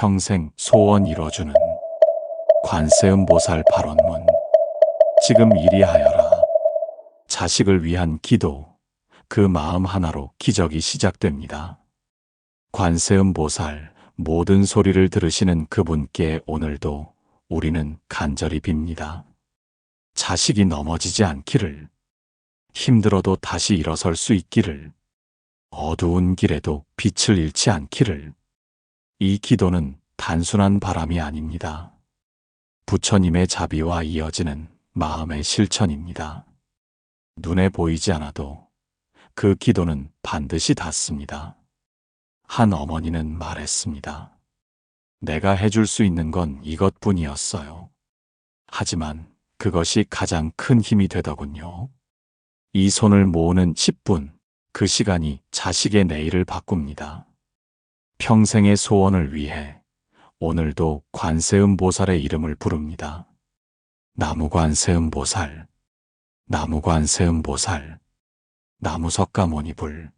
평생 소원 이뤄주는 관세음 보살 발원문. 지금 이리하여라. 자식을 위한 기도. 그 마음 하나로 기적이 시작됩니다. 관세음 보살 모든 소리를 들으시는 그분께 오늘도 우리는 간절히 빕니다. 자식이 넘어지지 않기를, 힘들어도 다시 일어설 수 있기를, 어두운 길에도 빛을 잃지 않기를. 이 기도는 단순한 바람이 아닙니다. 부처님의 자비와 이어지는 마음의 실천입니다. 눈에 보이지 않아도 그 기도는 반드시 닿습니다. 한 어머니는 말했습니다. 내가 해줄 수 있는 건 이것뿐이었어요. 하지만 그것이 가장 큰 힘이 되더군요. 이 손을 모으는 10분, 그 시간이 자식의 내일을 바꿉니다. 평생의 소원을 위해 오늘도 관세음 보살의 이름을 부릅니다. 나무관세음 보살, 나무관세음 보살, 나무석가모니불.